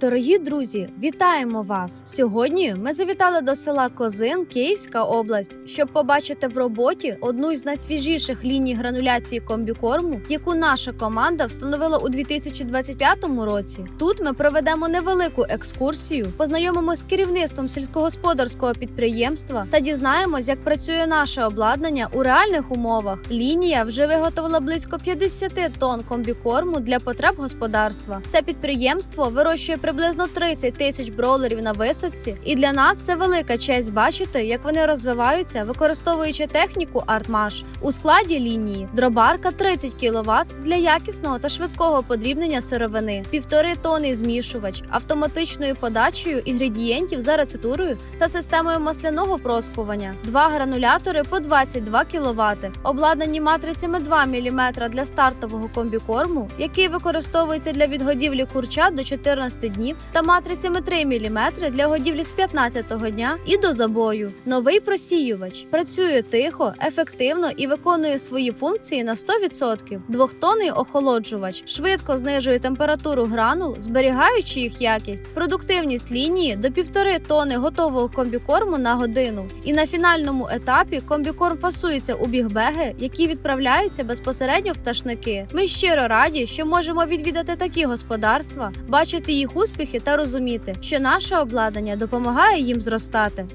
Дорогі друзі, вітаємо вас! Сьогодні ми завітали до села Козин, Київська область, щоб побачити в роботі одну із найсвіжіших ліній грануляції комбікорму, яку наша команда встановила у 2025 році. Тут ми проведемо невелику екскурсію, познайомимося з керівництвом сільськогосподарського підприємства та дізнаємось, як працює наше обладнання у реальних умовах. Лінія вже виготовила близько 50 тонн комбікорму для потреб господарства. Це підприємство вирощує приблизно 30 тисяч бройлерів на висадці, і для нас це велика честь бачити, як вони розвиваються, використовуючи техніку Артмаш. У складі лінії. Дробарка 30 кВт для якісного та швидкого подрібнення сировини, півтори тони змішувач, автоматичною подачею інгредієнтів за рецептурою та системою масляного впроскування, два гранулятори по 22 кВт, обладнані матрицями 2 мм для стартового комбікорму, який використовується для відгодівлі курчат до 14 днів, та матрицями 3 мм для годівлі з 15-го дня і до забою. Новий просіювач працює тихо, ефективно і виконує свої функції на 100%. Двохтонний охолоджувач швидко знижує температуру гранул, зберігаючи їх якість, продуктивність лінії до 1,5 тони готового комбікорму на годину. І на фінальному етапі комбікорм фасується у бігбеги, які відправляються безпосередньо в пташники. Ми щиро раді, що можемо відвідати такі господарства, бачити їх успіхи та розуміти, що наше обладнання допомагає їм зростати.